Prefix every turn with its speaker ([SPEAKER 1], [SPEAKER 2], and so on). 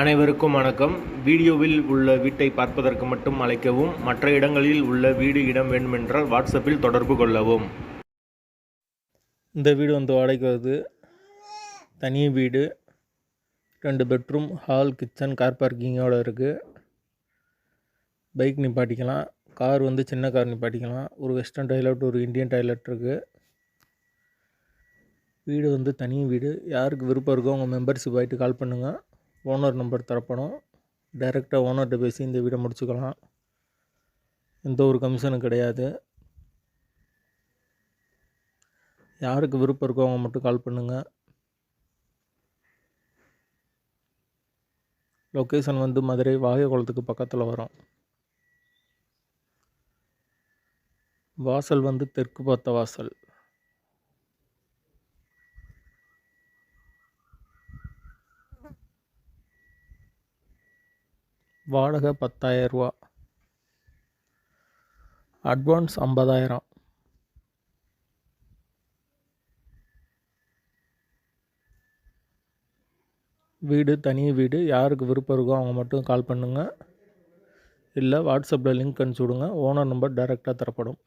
[SPEAKER 1] அனைவருக்கும் வணக்கம். வீடியோவில் உள்ள வீட்டை பார்ப்பதற்கு மட்டும் அழைக்கவும் மற்ற இடங்களில் உள்ள வீடு இடம் வேண்டுமென்றால் வாட்ஸ்அப்பில் தொடர்பு கொள்ளவும். இந்த வீடு வந்து வாடகைக்கு வருது. தனி வீடு. ரெண்டு பெட்ரூம் ஹால் கிச்சன் கார் பார்க்கிங்கோடு இருக்குது பைக் நிப்பாட்டிக்கலாம். கார் வந்து சின்ன கார் நிப்பாட்டிக்கலாம். ஒரு வெஸ்டர்ன் டாய்லெட் ஒரு இந்தியன் டாய்லெட் இருக்குது வீடு வந்து தனி வீடு. யாருக்கு விருப்பம் இருக்கோ உங்கள் மெம்பர்ஷிப் ஆகிட்டு கால் பண்ணுங்கள் ஓனர் நம்பர் தரப்படும். டைரெக்டாக ஓனர்கிட்ட பேசி இந்த வீடை முடிச்சுக்கலாம். எந்த ஒரு கமிஷனும் கிடையாது. யாருக்கு விருப்பம் இருக்கோ அவங்க மட்டும் கால் பண்ணுங்கள் லொக்கேஷன் வந்து மதுரை வாகைக்குளத்துக்கு பக்கத்தில் வரும். வாசல் வந்து தெற்கு பார்த்த வாசல். வாடகை பத்தாயிரரூவா. அட்வான்ஸ் ஐம்பதாயிரம். வீடு தனி வீடு யாருக்கு விருப்பம் இருக்கோ அவங்க மட்டும் கால் பண்ணுங்கள் இல்லை வாட்ஸ்அப்பில் லிங்க் அனுப்பிச்சி விடுங்க. ஓனர் நம்பர் டைரெக்டாக தரப்படும்.